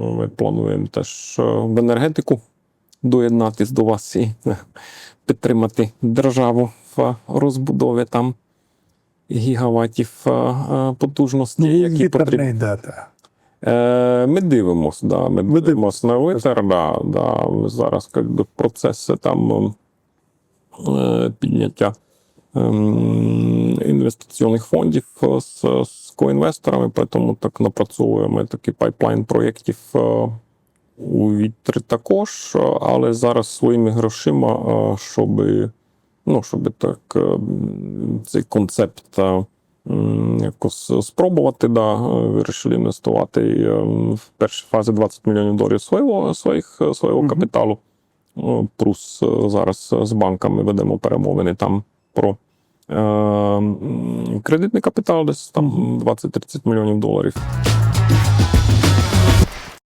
Ми плануємо теж в енергетику доєднатись до вас і підтримати державу в розбудові там гігаватів е, е, потужності, які потрібні. Е, Ми дивимося, да, ми, Ви дивимося на витер, да, да. Зараз как би, в процесі там підняття інвестиційних фондів е, з, з коінвесторами, тому так напрацьовуємо такий пайплайн проєктів е, у вітрі також, але зараз своїми грошима, е, щоб, ну, щоб так цей концепт. Якось спробувати, да, вирішили інвестувати в першій фазі 20 мільйонів доларів свого, своїх, свого капіталу. Плюс зараз з банками ведемо перемовини там про е, кредитний капітал, десь там 20-30 мільйонів доларів.